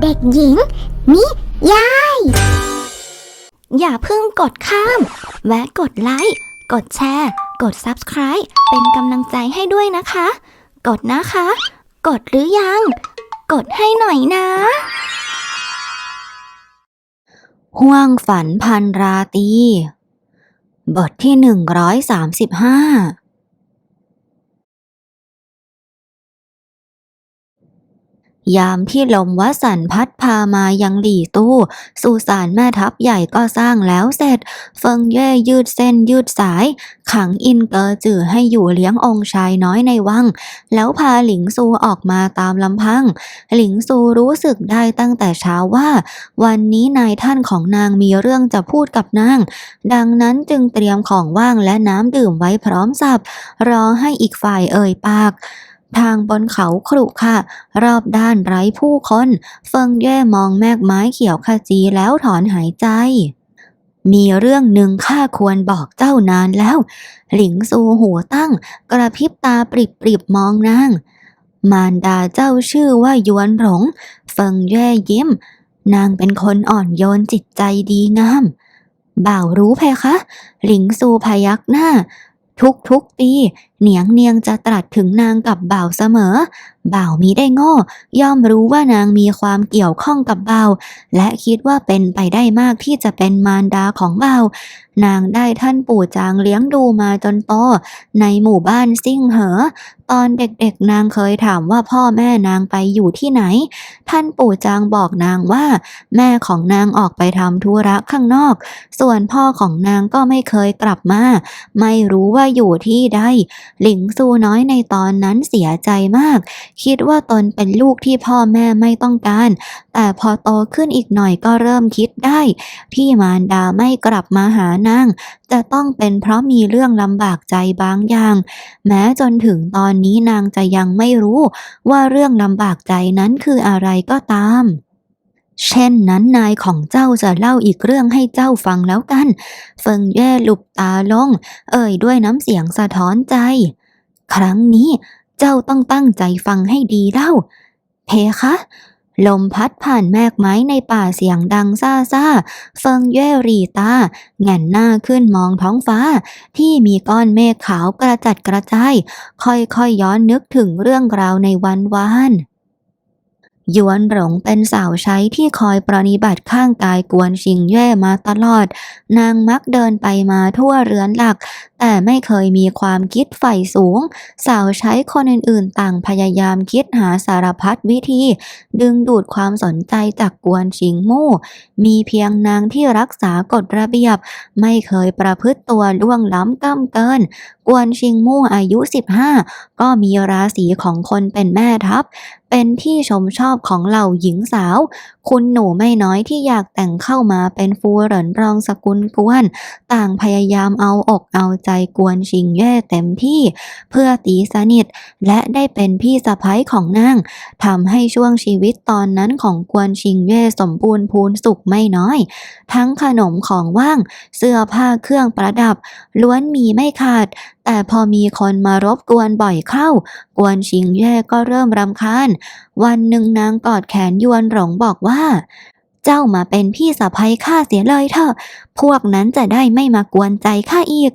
เด็กหญิง นิยาย อย่าเพิ่งกดข้าม แวะกดไลค์ กดแชร์ กด Subscribe เป็นกำลังใจให้ด้วยนะคะ กดนะคะ กดหรือยัง กดให้หน่อยนะ ห่วงฝันพันราตี บทที่หนึ่งร้อยสามสิบห้า ยามที่ลมวสันพัดพามายังหลี่ตู้ สุสานแม่ทัพใหญ่ก็สร้างแล้วเสร็จ เฟิงเย่ยืดเส้นยืดสาย ขังอินเกอจื่อให้อยู่เลี้ยงองค์ชายน้อยในวัง แล้วพาหลิงซูออกมาตามลำพัง หลิงซูรู้สึกได้ตั้งแต่เช้าว่า วันนี้นายท่านของนางมีเรื่องจะพูดกับนาง ดังนั้นจึงเตรียมของว่างและน้ำดื่มไว้พร้อมสับ รอให้อีกฝ่ายเอ่ยปาก ทางบนเขาครุค่ะรอบด้านไร้ผู้คนเฟิงเย่มองแมกไม้เขียวขจีแล้วถอนหายใจ มีเรื่องหนึ่งข้าควรบอกเจ้านานแล้ว หลิงซูหัวตั้ง กระพริบตาปริบปริบๆมองนาง มารดาเจ้าชื่อว่ายวนหลง เฟิงเย่ยิ้ม นางเป็นคนอ่อนโยนจิตใจดีงามบ่าวรู้เพคะ หลิงซูพยักหน้า ทุกทุกๆปี เหนียงเนียงจะตรัสถึงนางกับบ่าวเสมอ บ่าวมีได้โง่ย่อมรู้ว่านางมีความเกี่ยวข้องกับบ่าวและคิดว่าเป็นไปได้มากที่จะเป็นมารดาของบ่าวนางได้ท่านปู่จางเลี้ยงดูมาจนโตในหมู่บ้านซิ่งเหอ ตอนเด็กๆนางเคยถามว่าพ่อแม่นางไปอยู่ที่ไหน ท่านปู่จางบอกนางว่า แม่ของนางออกไปทำธุระข้างนอก ส่วนพ่อของนางก็ไม่เคยกลับมา ไม่รู้ว่าอยู่ที่ใดหลิงซูน้อยในตอนนั้นเสียใจมากคิดว่าตนเป็นลูกที่พ่อแม่ไม่ต้องการ แต่พอโตขึ้นอีกหน่อยก็เริ่มคิดได้ ที่มารดาไม่กลับมาหานางจะต้องเป็นเพราะมีเรื่องลำบากใจบางอย่าง แม้จนถึงตอนนี้นางจะยังไม่รู้ว่าเรื่องลำบากใจนั้นคืออะไรก็ตามเช่นนั้นนายของเจ้าจะเล่าอีกเรื่องให้เจ้าฟังแล้วกัน เฟิงแย่หลุบตาลง เอ่ยด้วยน้ำเสียงสะท้อนใจ ครั้งนี้ เจ้าต้องตั้งใจฟังให้ดีเล่า เพคะ ลมพัดผ่านแมกไม้ในป่าเสียงดังซ่าซ่าเฟิงเย่รีตาแง่นหน้าขึ้นมองท้องฟ้า ที่มีก้อนเมฆขาวกระจัดกระจาย ค่อยๆย้อนนึกถึงเรื่องราวในวันวาน ยวนหลงเป็นสาวใช้ที่คอยปรนิบัติข้างกายกวนชิงเย่มาตลอด นางมักเดินไปมาทั่วเรือนหลัก แต่ไม่เคยมีความคิดใฝ่สูง สาวใช้คนอื่นๆ ต่างพยายามคิดหาสารพัดวิธี ดึงดูดความสนใจจากกวนชิงมู่ มีเพียงนางที่รักษากฎระเบียบ ไม่เคยประพฤติตัวล่วงล้ำก้ำเกิน กวนชิงมู่อายุ 15 ก็มีราศีของคนเป็นแม่ทัพ เป็นที่ชมชอบของเหล่าหญิงสาว คุณหนูไม่น้อยที่อยากแต่งเข้ามาเป็นฟูเหรินรองสกุลกวน ต่างพยายามเอาอกเอาใจกวนชิงเย่เต็มที่ เพื่อตีสนิท และได้เป็นพี่สะพ้ยของนางทำให้ช่วงชีวิตตอนนั้นของกวนชิงเย่สมบูรณ์พูนสุขไม่น้อย ทั้งขนมของว่าง เสื้อผ้าเครื่องประดับ ล้วนมีไม่ขาด แต่พอมีคนมารบกวนบ่อยเข้า กวนชิงเย่ก็เริ่มรำคาญ วันหนึ่งนางกอดแขนยวนหลงบอกว่า เจ้ามาเป็นพี่สะพ้ยข้าเสียเลยเถอะ พวกนั้นจะได้ไม่มากวนใจข้าอีก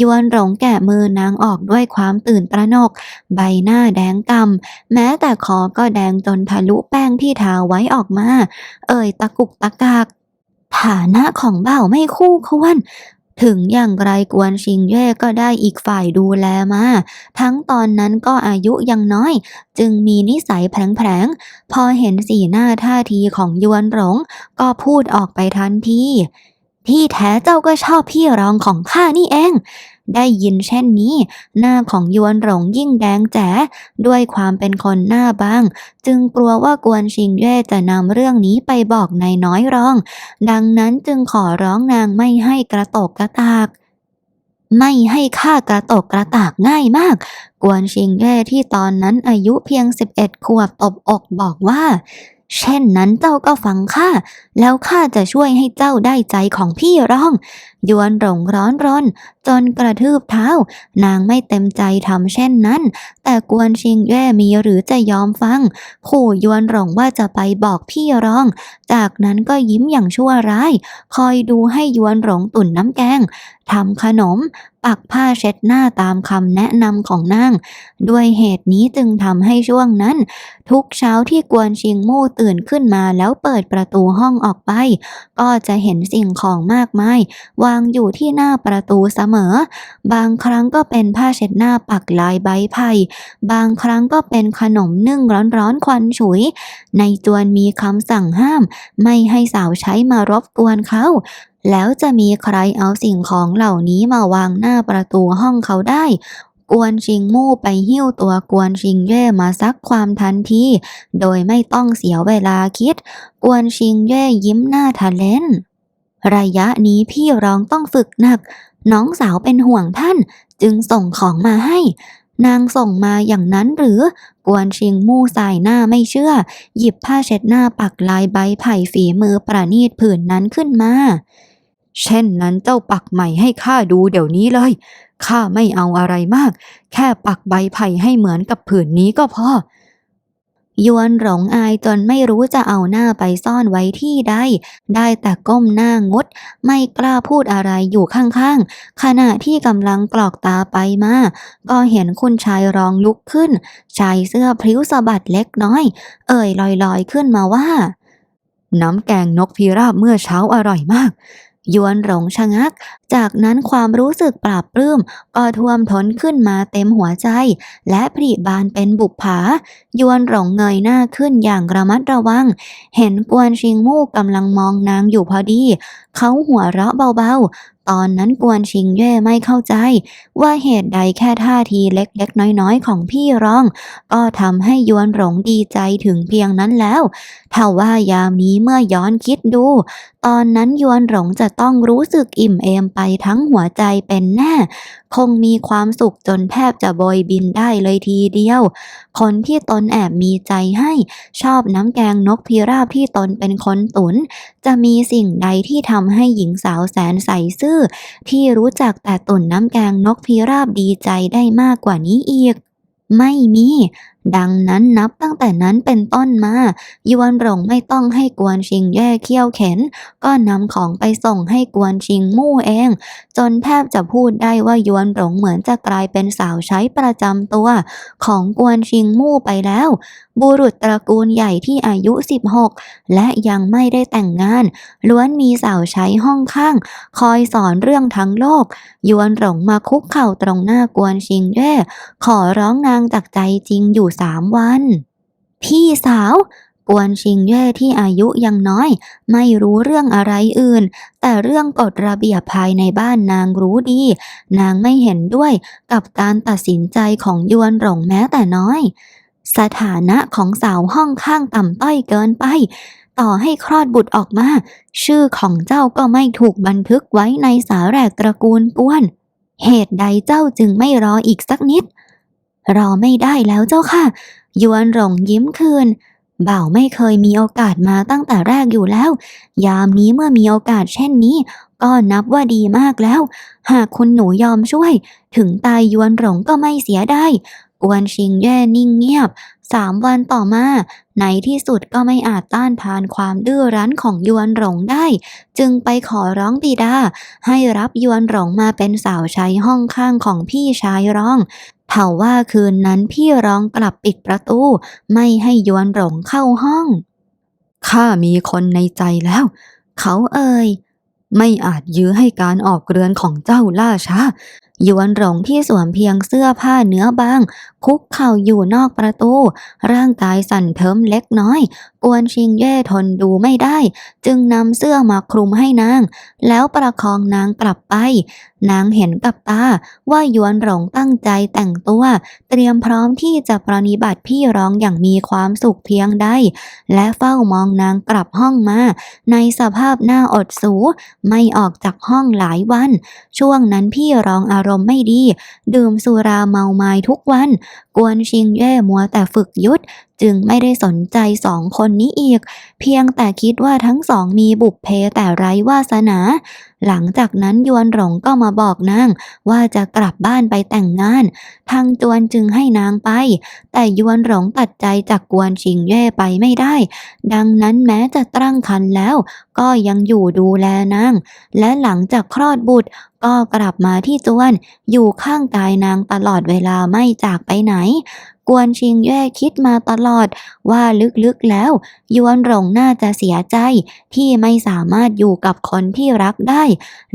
ยวนหลงแกะมือนางออกด้วยความตื่นตระหนก ใบหน้าแดงกำแม้แต่คอก็แดงจนทะลุแป้งที่ทาไว้ออกมา เอ่ยตะกุกตะกากฐานะของบ่าวไม่คู่ควร ถึงอย่างไรกวนชิงเย่ก็ได้อีกฝ่ายดูแลมา ทั้งตอนนั้นก็อายุยังน้อย จึงมีนิสัยแผลงๆ พอเห็นสีหน้าท่าทีของยวนหลง ก็พูดออกไปทันที ที่แท้เจ้าก็ชอบพี่รองของข้านี่เอง ได้ยินเช่นนี้ หน้าของยวนหลงยิ่งแดงแจ๋ด้วยความเป็นคนหน้าบาง จึงกลัวว่ากวนชิงเย่จะนำเรื่องนี้ไปบอกนายน้อยรอง ดังนั้นจึงขอร้องนางไม่ให้กระตกกระตากไม่ให้ค่ากระตกกระตากง่ายมาก กวนชิงเย่ที่ตอนนั้นอายุเพียง 11 ขวบตบอกบอกว่า เช่นนั้นเจ้าก็ฟังข้าแล้วข้าจะช่วยให้เจ้าได้ใจของพี่ร้อง ยวนหลงร้อนรน จนกระทืบเท้า นางไม่เต็มใจทำเช่นนั้น แต่กวนชิงแย่มีหรือจะยอมฟัง ขู่ยวนหลงว่าจะไปบอกพี่ร้อง จากนั้นก็ยิ้มอย่างชั่วร้าย คอยดูให้ยวนหลงตุ่นน้ำแกงทำขนม ปักผ้าเช็ดหน้าตามคำแนะนำของนาง ด้วยเหตุนี้จึงทำให้ช่วงนั้น ทุกเช้าที่กวนชิงมู่ตื่นขึ้นมาแล้วเปิดประตูห้องออกไป ก็จะเห็นสิ่งของมากมายว่าางอยู่ที่หน้าประตูเสมอ บางครั้งก็เป็นผ้าเช็ดหน้าปักลายใบไผ่ บางครั้งก็เป็นขนมนึ่งร้อนๆควันฉุย ในจวนมีคำสั่งห้าม ไม่ให้สาวใช้มารบกวนเขาแล้วจะมีใครเอาสิ่งของเหล่านี้มาวางหน้าประตูห้องเขาได้ กวนชิงมู่ไปหิ้วตัวกวนชิงเย่มาซักความทันที โดยไม่ต้องเสียเวลาคิด กวนชิงเย่ยิ้มหน้าทะเลน ระยะนี้พี่ร้องต้องฝึกหนัก น้องสาวเป็นห่วงท่าน จึงส่งของมาให้ นางส่งมาอย่างนั้นหรือกวนชิงมู่สายหน้าไม่เชื่อ หยิบผ้าเช็ดหน้าปักลายใบไผ่ฝีมือประณีตผืนนั้นขึ้นมา เช่นนั้นเจ้าปักใหม่ให้ข้าดูเดี๋ยวนี้เลยข้าไม่เอาอะไรมาก แค่ปักใบไผ่ให้เหมือนกับผืนนี้ก็พอ ยวนหลงอายจนไม่รู้จะเอาหน้าไปซ่อนไว้ที่ใด ได้แต่ก้มหน้างด ไม่กล้าพูดอะไรอยู่ข้างๆ ขณะที่กำลังกรอกตาไปมา ก็เห็นคุณชายรองลุกขึ้น ชายเสื้อพลิ้วสะบัดเล็กน้อย เอ่ยลอยๆขึ้นมาว่า น้ำแกงนกพิราบเมื่อเช้าอร่อยมาก ยวนหลงชะงัก จากนั้นความรู้สึกปราบปลื้มก็ท่วมท้นขึ้นมาเต็มหัวใจ และผลิบานเป็นบุปผา ยวนหลงเงยหน้าขึ้นอย่างระมัดระวัง เห็นกวนชิงมู่กำลังมองนางอยู่พอดี เขาหัวเราะเบาๆ ตอนนั้นกวนชิงเย่ไม่เข้าใจ ว่าเหตุใดแค่ท่าทีเล็กๆ น้อยๆ ของพี่ร้อง ก็ทำให้ยวนหลงดีใจถึงเพียงนั้นแล้ว ถ้าว่ายามนี้เมื่อย้อนคิดดู ตอนนั้นยวนหลงจะต้องรู้สึกอิ่มเอมไปทั้งหัวใจเป็นแน่ คงมีความสุขจนแทบจะโบยบินได้เลยทีเดียว คนที่ตนแอบมีใจให้ชอบน้ำแกงนกพิราบที่ตนเป็นคนตุน จะมีสิ่งใดที่ทำให้หญิงสาวแสนใสซื่อ ที่รู้จักแต่ตุนน้ำแกงนกพิราบดีใจได้มากกว่านี้อีก ไม่มี ดังนั้นนับตั้งแต่นั้นเป็นต้นมา ยวนหลงไม่ต้องให้กวนชิงแย่เขี้ยวเข็น ก็นำของไปส่งให้กวนชิงมู่เอง จนแทบจะพูดได้ว่ายวนหลงเหมือนจะกลายเป็นสาวใช้ประจำตัว ของกวนชิงมู่ไปแล้ว บุรุษตระกูลใหญ่ที่อายุ 16 และยังไม่ได้แต่งงาน ล้วนมีสาวใช้ห้องข้าง คอยสอนเรื่องทั้งโลก ยวนหลงมาคุกเข่าตรงหน้ากวนชิงแย่ขอร้องนางจากใจจริงอยู่สามวัน พี่สาวกวนชิงเย่ที่อายุยังน้อย ไม่รู้เรื่องอะไรอื่น แต่เรื่องกฎระเบียบภายในบ้านนางรู้ดี นางไม่เห็นด้วยกับการตัดสินใจของยวนหลงแม้แต่น้อย สถานะของสาวห้องข้างต่ำต้อยเกินไป ต่อให้คลอดบุตรออกมา ชื่อของเจ้าก็ไม่ถูกบันทึกไว้ในสาแรกตระกูลกวน เหตุใดเจ้าจึงไม่รออีกสักนิด รอไม่ได้แล้วเจ้าค่ะ ยวนหลงยิ้มคืน บ่าวไม่เคยมีโอกาสมาตั้งแต่แรกอยู่แล้ว ยามนี้เมื่อมีโอกาสเช่นนี้ ก็นับว่าดีมากแล้ว หากคุณหนูยอมช่วย ถึงตายยวนหลงก็ไม่เสียได้ กวนชิงแย่นิ่งเงียบสามวันต่อมาในที่สุดก็ไม่อาจต้านทานความดื้อรั้นของยวนหลงได้ จึงไปขอร้องบิดา ให้รับยวนหลงมาเป็นสาวใช้ห้องข้างของพี่ชายร้องเผ่าว่าคืนนั้นพี่ร้องกลับปิดประตู ไม่ให้ยวนหลงเข้าห้องข้ามีคนในใจแล้ว เขาเอ่ยไม่อาจยื้อให้การออกเรือนของเจ้าล่าช้า ยวนหลงที่สวมเพียงเสื้อผ้าเนื้อบาง คุกเข่าอยู่นอกประตู ร่างกายสั่นเทิมเล็กน้อย กวนชิงเย่ทนดูไม่ได้ จึงนำเสื้อมาคลุมให้นาง แล้วประคองนางกลับไป นางเห็นกับตาว่ายวนหลงตั้งใจแต่งตัว เตรียมพร้อมที่จะปรนิบัติพี่ร้องอย่างมีความสุขเพียงใดและเฝ้ามองนางกลับห้องมา ในสภาพหน้าอดสู ไม่ออกจากห้องหลายวัน ช่วงนั้นพี่ร้องอารมณ์ไม่ดี ดื่มสุราเมาไม้ทุกวัน กวนชิงเย่มัวแต่ฝึกยุทธจึงไม่ได้สนใจสองคนนี้อีก เพียงแต่คิดว่าทั้งสองมีบุพเพแต่ไร้วาสนา หลังจากนั้นยวนหลงก็มาบอกนางว่าจะกลับบ้านไปแต่งงาน ทางจวนจึงให้นางไป แต่ยวนหลงตัดใจจากกวนชิงเย่ไปไม่ได้ ดังนั้นแม้จะตั้งครรภ์แล้ว ก็ยังอยู่ดูแลนาง และหลังจากคลอดบุตร ก็กลับมาที่จวน อยู่ข้างกายนางตลอดเวลาไม่จากไปไหน กวนชิงเย่คิดมาตลอดว่าลึกๆแล้ว ยวนหลงน่าจะเสียใจ ที่ไม่สามารถอยู่กับคนที่รักได้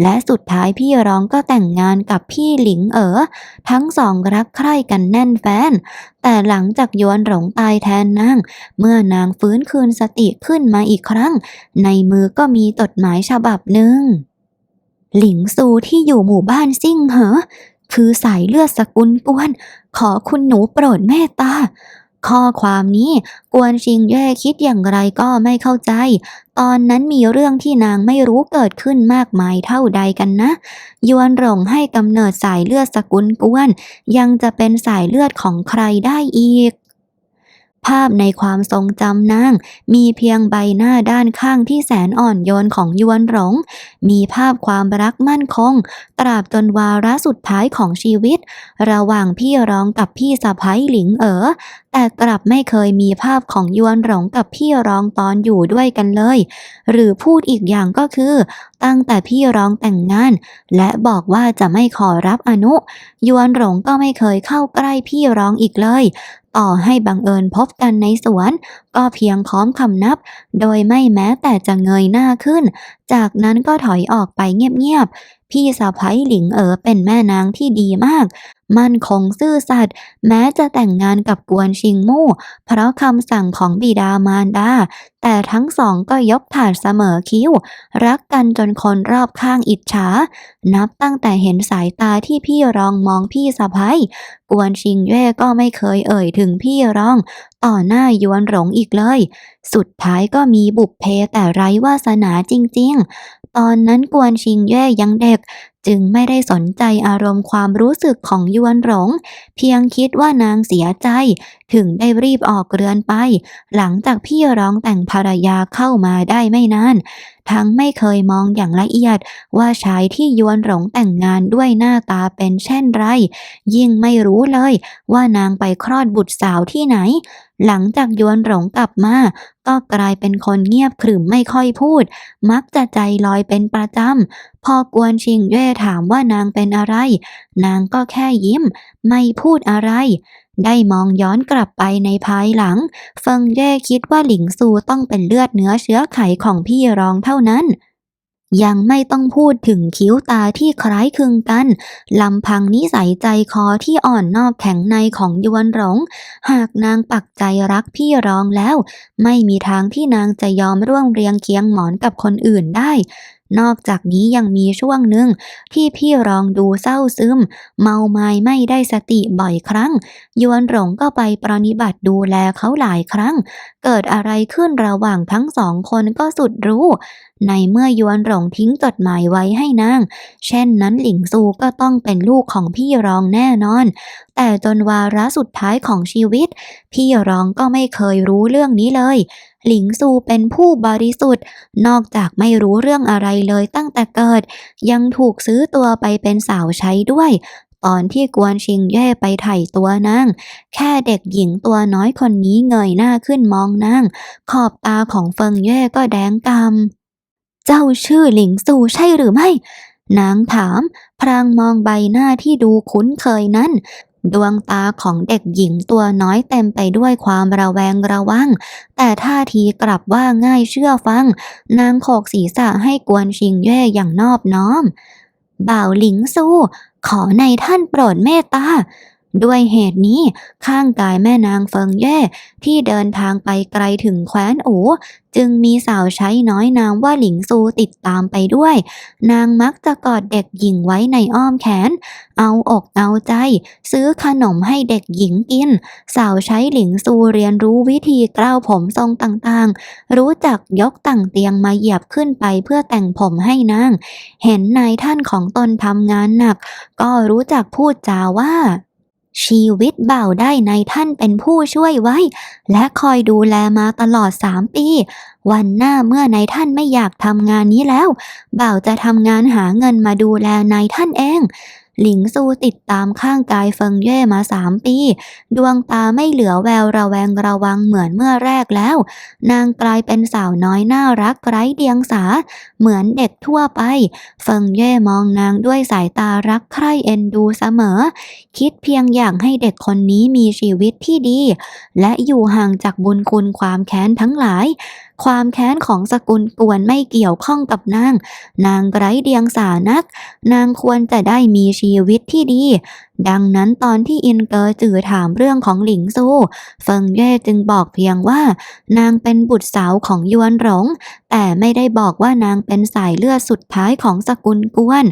และสุดท้ายพี่ร้องก็แต่งงานกับพี่หลิงเอ๋อ ทั้งสองรักใคร่กันแน่นแฟน แต่หลังจากยวนหลงตายแทนนาง เมื่อนางฟื้นคืนสติขึ้นมาอีกครั้ง ในมือก็มีจดหมายฉบับหนึ่ง หลิงซูที่อยู่หมู่บ้านซิ่งเหอ คือสายเลือดสกุลกวน ขอคุณหนูโปรดเมตตา ข้อความนี้กวนชิงเย่คิดอย่างไรก็ไม่เข้าใจ ตอนนั้นมีเรื่องที่นางไม่รู้เกิดขึ้นมากมายเท่าใดกันนะ ยวนหลงให้กำเนิดสายเลือดสกุลกวน ยังจะเป็นสายเลือดของใครได้อีก ภาพในความทรงจำนางมีเพียงใบหน้าด้านข้างที่แสนอ่อนโยนของยวนหลง มีภาพความรักมั่นคง ตราบจนวาระสุดท้ายของชีวิต ระหว่างพี่ร้องกับพี่สะพ้ยหลิงเอ๋อ แต่กลับไม่เคยมีภาพของยวนหลงกับพี่ร้องตอนอยู่ด้วยกันเลย หรือพูดอีกอย่างก็คือ ตั้งแต่พี่ร้องแต่งงาน และบอกว่าจะไม่ขอรับอนุ ยวนหลงก็ไม่เคยเข้าใกล้พี่ร้องอีกเลย ต่อให้บังเอิญพบกันในสวนก็เพียงค้อมคำนับ โดยไม่แม้แต่จะเงยหน้าขึ้น จากนั้นก็ถอยออกไปเงียบๆ พี่สะพ้ยหลิงเอ๋อเป็นแม่นางที่ดีมาก มั่นคงซื่อสัตย์แม้จะแต่งงานกับกวนชิงมู่ เพราะคำสั่งของบิดามารดา แต่ทั้งสองก็ยกถาดเสมอคิ้ว รักกันจนคนรอบข้างอิจฉา นับตั้งแต่เห็นสายตาที่พี่รองมองพี่สะพ้ยกวนชิงเย่ก็ไม่เคยเอ่ยถึงพี่ร้อง ต่อหน้ายวนหลงอีกเลย สุดท้ายก็มีบุพเพแต่ไร้วาสนาจริงๆ ตอนนั้นกวนชิงเย่ยังเด็ก จึงไม่ได้สนใจอารมณ์ความรู้สึกของยวนหลง เพียงคิดว่านางเสียใจ ถึงได้รีบออกเรือนไป หลังจากพี่ร้องแต่งภรรยาเข้ามาได้ไม่นาน ทั้งไม่เคยมองอย่างละเอียด ว่าชายที่ยวนหลงแต่งงานด้วยหน้าตาเป็นเช่นไร ยิ่งไม่รู้เลยว่านางไปคลอดบุตรสาวที่ไหน หลังจากยวนหลงกลับมา ก็กลายเป็นคนเงียบขรึมไม่ค่อยพูด มักจะใจลอยเป็นประจำ พอกวนชิงเย่ถามว่านางเป็นอะไร นางก็แค่ยิ้ม ไม่พูดอะไร ได้มองย้อนกลับไปในภายหลัง เฟิงเย่คิดว่าหลิงซูต้องเป็นเลือดเนื้อเชื้อไขของพี่รองเท่านั้น ยังไม่ต้องพูดถึงคิ้วตาที่คล้ายคลึงกันลำพังนิสัยใจคอที่อ่อนนอกแข็งในของยวนหลง หากนางปักใจรักพี่รองแล้ว ไม่มีทางที่นางจะยอมร่วงเรียงเคียงหมอนกับคนอื่นได้ นอกจากนี้ยังมีช่วงหนึ่งที่พี่รองดูเศร้าซึม เมาไม้ไม่ได้สติบ่อยครั้ง ยวนหลงก็ไปปรนนิบัติดูแลเขาหลายครั้ง เกิดอะไรขึ้นระหว่างทั้งสองคนก็สุดรู้ ในเมื่อยวนหลงทิ้งจดหมายไว้ให้นาง เช่นนั้นหลิงซูก็ต้องเป็นลูกของพี่รองแน่นอน แต่จนวาระสุดท้ายของชีวิต พี่รองก็ไม่เคยรู้เรื่องนี้เลย หลิงซูเป็นผู้บริสุทธิ์ นอกจากไม่รู้เรื่องอะไรเลยตั้งแต่เกิด ยังถูกซื้อตัวไปเป็นสาวใช้ด้วย ตอนที่กวนชิงเย่ไปไถ่ตัวนางแค่เด็กหญิงตัวน้อยคนนี้เงยหน้าขึ้นมองนางขอบตาของเฟิงเย่ก็แดงกำเจ้าชื่อหลิงซูใช่หรือไม่นางถาม พรางมองใบหน้าที่ดูคุ้นเคยนั้น ดวงตาของเด็กหญิงตัวน้อยเต็มไปด้วยความระแวงระวัง แต่ท่าทีกลับว่าง่ายเชื่อฟัง นางโขกศีรษะให้กวนชิงเย่อย่างนอบน้อม บ่าวหลิงซูขอในท่านโปรดเมตตา ด้วยเหตุนี้ข้างกายแม่นางเฟิงเย่ที่เดินทางไปไกลถึงแคว้นอูจึงมีสาวใช้น้อยนามว่าหลิงซูติดตามไปด้วย นางมักจะกอดเด็กหญิงไว้ในอ้อมแขน เอาอกเอาใจ ซื้อขนมให้เด็กหญิงกิน สาวใช้หลิงซูเรียนรู้วิธีกล้าวผมทรงต่างๆ รู้จักยกต่างเตียงมาเหยียบขึ้นไปเพื่อแต่งผมให้นาง เห็นนายท่านของตนทำงานหนัก ก็รู้จักพูดจาว่า ชีวิตเบ่าได้ในท่านเป็นผู้ช่วยไว้ และคอยดูแลมาตลอดสามปี วันหน้าเมื่อนายท่านไม่อยากทำงานนี้แล้ว เบ่าจะทำงานหาเงินมาดูแลนายท่านเอง หลิงซูติดตามข้างกายเฟิงเย่มาสามปี ดวงตาไม่เหลือแววระแวงระวังเหมือนเมื่อแรกแล้ว นางกลายเป็นสาวน้อยน่ารักไร้เดียงสา เหมือนเด็กทั่วไป เฟิงเย่มองนางด้วยสายตารักใคร่เอ็นดูเสมอ คิดเพียงอย่างให้เด็กคนนี้มีชีวิตที่ดี และอยู่ห่างจากบุญคุณความแค้นทั้งหลาย ความแค้นของสกุลกวนไม่เกี่ยวข้องกับนาง นางไร้เดียงสานัก นางควรจะได้มีชีวิตที่ดี ดังนั้นตอนที่อินเกอร์จือถามเรื่องของหลิงซูเฟิงเย่จึงบอกเพียงว่า นางเป็นบุตรสาวของยวนหลง แต่ไม่ได้บอกว่านางเป็นสายเลือดสุดท้ายของสกุลกวน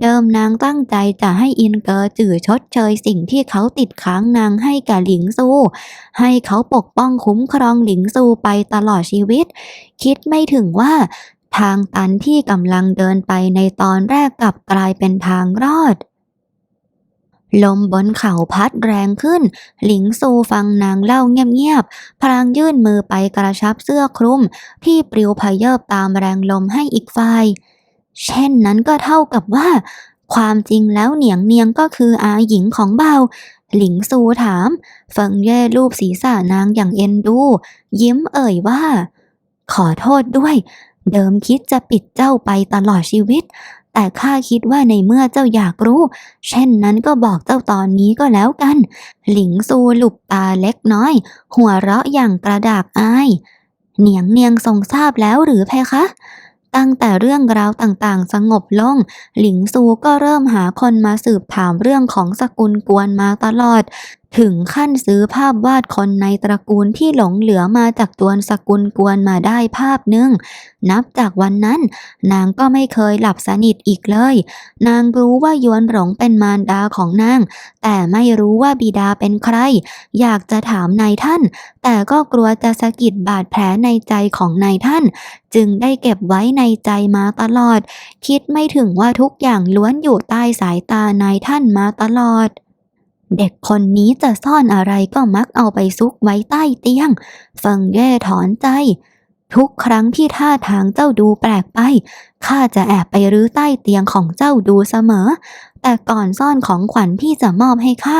เดิมนางตั้งใจจะให้อินเกอร์จือชดเชยสิ่งที่เขาติดค้างนางให้กับหลิงซูให้เขาปกป้องคุ้มครองหลิงซูไปตลอดชีวิต คิดไม่ถึงว่าทางตันที่กำลังเดินไปในตอนแรกกลับกลายเป็นทางรอด ลมบนเขาพัดแรงขึ้น หลิงซูฟังนางเล่าเงียบๆ พลางยื่นมือไปกระชับเสื้อคลุม ที่ปลิวพเยิบตามแรงลมให้อีกฝ่าย เช่นนั้นก็เท่ากับว่า ความจริงแล้วเหนียงเนียงก็คืออาหญิงของเบา หลิงซูถาม เฟิงเย่รูปศีรษะนางอย่างเอ็นดู ยิ้มเอ่ยว่า ขอโทษด้วย เดิมคิดจะปิดเจ้าไปตลอดชีวิต แต่ข้าคิดว่าในเมื่อเจ้าอยากรู้ เช่นนั้นก็บอกเจ้าตอนนี้ก็แล้วกัน หลิงซูหลุบตาเล็กน้อย หัวเราะอย่างกระดากอายเหนียงเนียงทรงทราบแล้วหรือเพคะ ตั้งแต่เรื่องราวต่างๆ สงบลง หลิงซูก็เริ่มหาคนมาสืบถามเรื่องของสกุลกวนมาตลอด ถึงขั้นซื้อภาพวาดคนในตระกูลที่หลงเหลือมาจากตัวสกุลกวนมาได้ภาพหนึ่ง นับจากวันนั้น นางก็ไม่เคยหลับสนิทอีกเลย นางรู้ว่ายวนหลงเป็นมารดาของนาง แต่ไม่รู้ว่าบิดาเป็นใคร อยากจะถามนายท่าน แต่ก็กลัวจะสะกิดบาดแผลในใจของนายท่าน จึงได้เก็บไว้ในใจมาตลอด คิดไม่ถึงว่าทุกอย่างล้วนอยู่ใต้สายตานายท่านมาตลอด เด็กคนนี้จะซ่อนอะไรก็มักเอาไปซุกไว้ใต้เตียง เฟิงเย่ถอนใจ ทุกครั้งที่ท่าทางเจ้าดูแปลกไป ข้าจะแอบไปรื้อใต้เตียงของเจ้าดูเสมอ แต่ก่อนซ่อนของขวัญที่จะมอบให้ข้า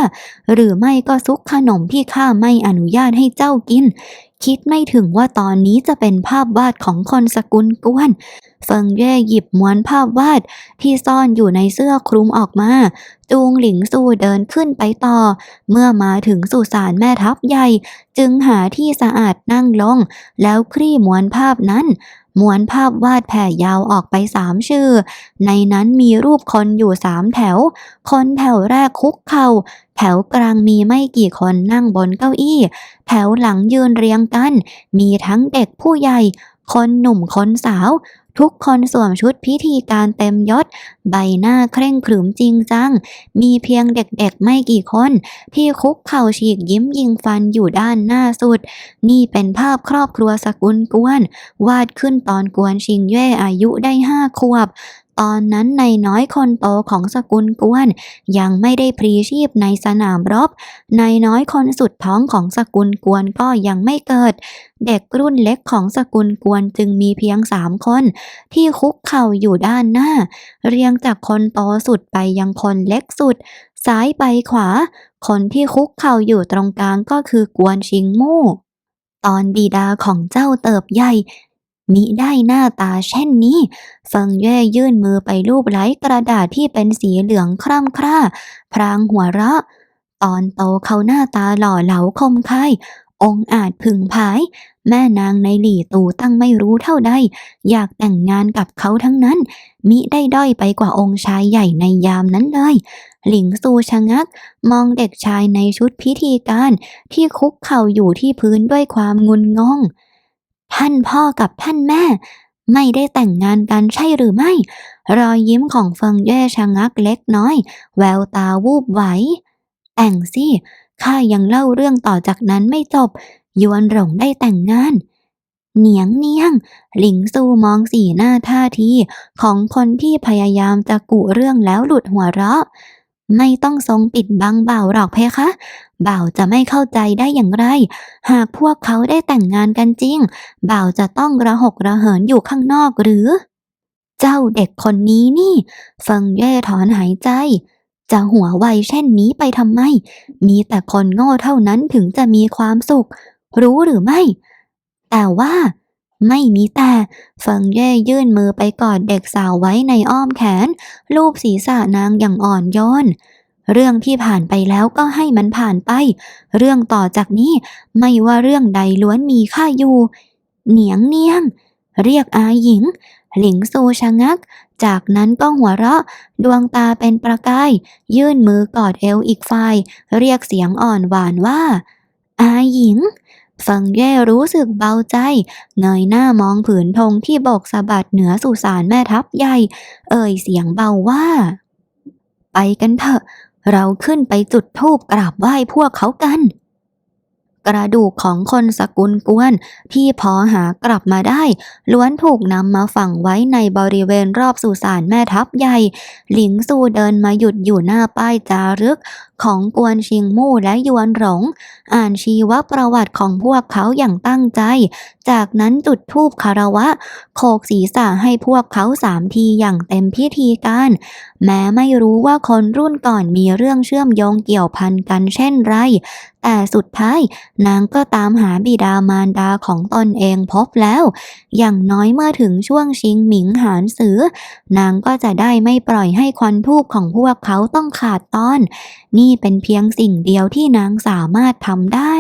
หรือไม่ก็ซุกขนมที่ข้าไม่อนุญาตให้เจ้ากิน คิดไม่ถึงว่าตอนนี้จะเป็นภาพวาดของคนสกุลกวน เฟิงเย่หยิบม้วนภาพวาดที่ซ่อนอยู่ในเสื้อคลุมออกมา จูงหลิงสู้เดินขึ้นไปต่อ เมื่อมาถึงสุสานแม่ทัพใหญ่ จึงหาที่สะอาดนั่งลง แล้วคลี่ม้วนภาพนั้น ม้วนภาพวาดแผ่ยาวออกไปสามชื่อ ในนั้นมีรูปคนอยู่สามแถว คนแถวแรกคุกเข่า แถวกลางมีไม่กี่คนนั่งบนเก้าอี้ แถวหลังยืนเรียงกัน มีทั้งเด็กผู้ใหญ่ คนหนุ่มคนสาว ทุกคนสวมชุดพิธีการเต็มยศ ใบหน้าเคร่งขรึมจริงจัง มีเพียงเด็กๆไม่กี่คน ที่คุกเข่าฉีกยิ้มยิงฟันอยู่ด้านหน้าสุด นี่เป็นภาพครอบครัวสกุลกวน วาดขึ้นตอนกวนชิงเย่อายุได้ห้าขวบ ตอนนั้นในน้อยคนโตของสกุลกวน ยังไม่ได้พลีชีพในสนามรบ ในน้อยคนสุดท้องของสกุลกวนก็ยังไม่เกิด เด็กรุ่นเล็กของสกุลกวนจึงมีเพียงสามคน ที่คุกเข่าอยู่ด้านหน้า เรียงจากคนโตสุดไปยังคนเล็กสุด ซ้ายไปขวา คนที่คุกเข่าอยู่ตรงกลางก็คือกวนชิงมู่ตอนบิดาของเจ้าเติบใหญ่ มิได้หน้าตาเช่นนี้ฟิงเย่ยื่นมือไปลูบไล้กระดาษที่เป็นสีเหลืองคร่ำคร่า พรางหัวเราะ ตอนโตเขาหน้าตาหล่อเหลาคมคายองอาจพึงผาย แม่นางในหลี่ตูตั้งไม่รู้เท่าใด อยากแต่งงานกับเขาทั้งนั้น มิได้ด้อยไปกว่าองค์ชายใหญ่ในยามนั้นเลย หลิงซูชะงัก มองเด็กชายในชุดพิธีการที่คุกเข่าอยู่ที่พื้นด้วยความงุนงง ท่านพ่อกับท่านแม่ ไม่ได้แต่งงานกันใช่หรือไม่ รอยยิ้มของเฟิงเย่ชะงักเล็กน้อย แววตาวูบไหวแต่งสิข้ายังเล่าเรื่องต่อจากนั้นไม่จบ ยวนหลงได้แต่งงาน เหนียงเนียง หลิงซูมองสีหน้าท่าทีของคนที่พยายามจะกุเรื่องแล้วหลุดหัวเราะ ไม่ต้องทรงปิดบังบ่าวหรอกเพคะ บ่าวจะไม่เข้าใจได้อย่างไร หากพวกเขาได้แต่งงานกันจริง บ่าวจะต้องระหกระเหินอยู่ข้างนอกหรือ เจ้าเด็กคนนี้นี่เฟิงเย่ถอนหายใจ จะหัวไวเช่นนี้ไปทำไม มีแต่คนโง่เท่านั้นถึงจะมีความสุข รู้หรือไม่ แต่ว่า ไม่มีแต่ฟงเย่ยื่นมือไปกอดเด็กสาวไว้ในอ้อมแขน ลูบศีรษะนางอย่างอ่อนโยนเรื่องที่ผ่านไปแล้วก็ให้มันผ่านไป เรื่องต่อจากนี้ไม่ว่าเรื่องใดล้วนมีค่าอยู่ เหนียงเนียง เรียกอาหญิง หลิงซูชะงัก จากนั้นก็หัวเราะ ดวงตาเป็นประกาย ยื่นมือกอดเอวอีกฝ่าย เรียกเสียงอ่อนหวานว่า อาหญิง ฟังแย่รู้สึกเบาใจเงยหน้ามองผืนธงที่โบกสะบัดเหนือสุสานแม่ทัพใหญ่ เอ่ยเสียงเบาว่า ไปกันเถอะ เราขึ้นไปจุดธูปกราบไหว้พวกเขากัน กระดูกของคนสกุลกวน ที่พอหากลับมาได้ ล้วนถูกนำมาฝังไว้ในบริเวณรอบสุสานแม่ทัพใหญ่ หลิงซูเดินมาหยุดอยู่หน้าป้ายจารึก ของกวนชิงมู่และยวนหลง อ่านชีวประวัติของพวกเขาอย่างตั้งใจ จากนั้นจุดธูปคารวะ โขกศีรษะให้พวกเขาสามทีอย่างเต็มพิธีการ แม้ไม่รู้ว่าคนรุ่นก่อนมีเรื่องเชื่อมโยงเกี่ยวพันกันเช่นไร แต่สุดท้ายนางก็ตามหาบิดามารดาของตนเองพบแล้ว อย่างน้อยเมื่อถึงช่วงชิงหมิงหานสือ นางก็จะได้ไม่ปล่อยให้ควันทูบของพวกเขาต้องขาดตอน นี่เป็นเพียงสิ่งเดียวที่นางสามารถทำได้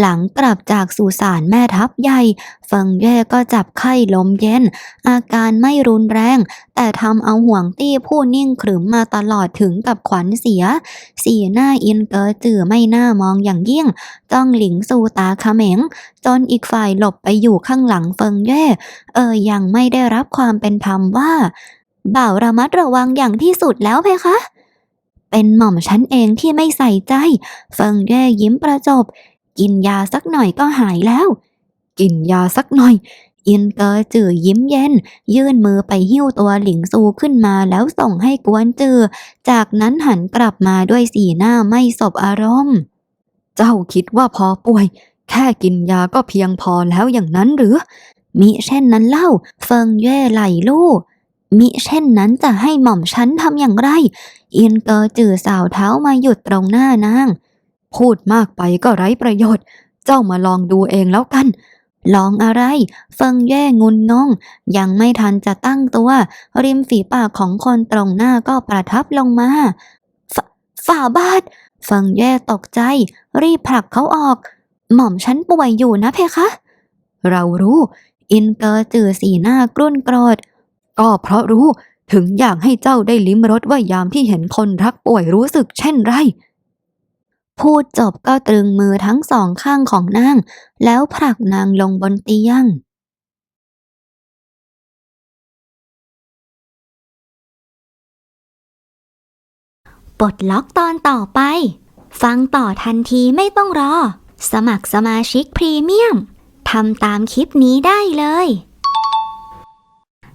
หลังกลับจากสุสานแม่ทัพใหญ่เฟิงเย่ก็จับไข้ลมเย็น อาการไม่รุนแรง แต่ทำเอาห่วงตี้ผู้นิ่งขรึมมาตลอดถึงกับขวัญเสีย สีหน้าอินเกอจือไม่น่ามองอย่างยิ่ง จ้องหลิงซูตาเขม็งจนอีกฝ่ายหลบไปอยู่ข้างหลังเฟิงเย่เออยังไม่ได้รับความเป็นธรรมว่าบ่าวระมัดระวังอย่างที่สุดแล้วเพคะ เป็นหม่อมฉันเองที่ไม่ใส่ใจ เฟิงเย่ยิ้มประจบ กินยาสักหน่อยก็หายแล้ว กินยาสักหน่อย อินเกอจือยิ้มเย็น ยื่นมือไปหิ้วตัวหลิงซูขึ้นมาแล้วส่งให้กวนจือ จากนั้นหันกลับมาด้วยสีหน้าไม่สบอารมณ์ เจ้าคิดว่าพอป่วย แค่กินยาก็เพียงพอแล้วอย่างนั้นหรือมิเช่นนั้นเล่า เฟิงเย่ไหลลู่ มิเช่นนั้นจะให้หม่อมฉันทำอย่างไรอินเกอจื่อสาวเท้ามาหยุดตรงหน้านาง พูดมากไปก็ไร้ประโยชน์ เจ้ามาลองดูเองแล้วกัน ลองอะไร เฟิงแย่งุนงง ยังไม่ทันจะตั้งตัว ริมฝีปากของคนตรงหน้าก็ประทับลงมาฝฝ่าบาทเฟิงแย่ตกใจ รีบผลักเขาออก หม่อมฉันป่วยอยู่นะเพคะ เรารู้ อินเกอร์จื่อสีหน้ากรุ่นโกรธ ก็เพราะรู้ถึงอยากให้เจ้าได้ลิ้มรสว่ายามที่เห็นคนรักป่วยรู้สึกเช่นไร พูดจบก็ตรึงมือทั้งสองข้างของนาง แล้วผลักนางลงบนเตียงปลดล็อกตอนต่อไป ฟังต่อทันทีไม่ต้องรอ สมัครสมาชิกพรีเมียมทำตามคลิปนี้ได้เลย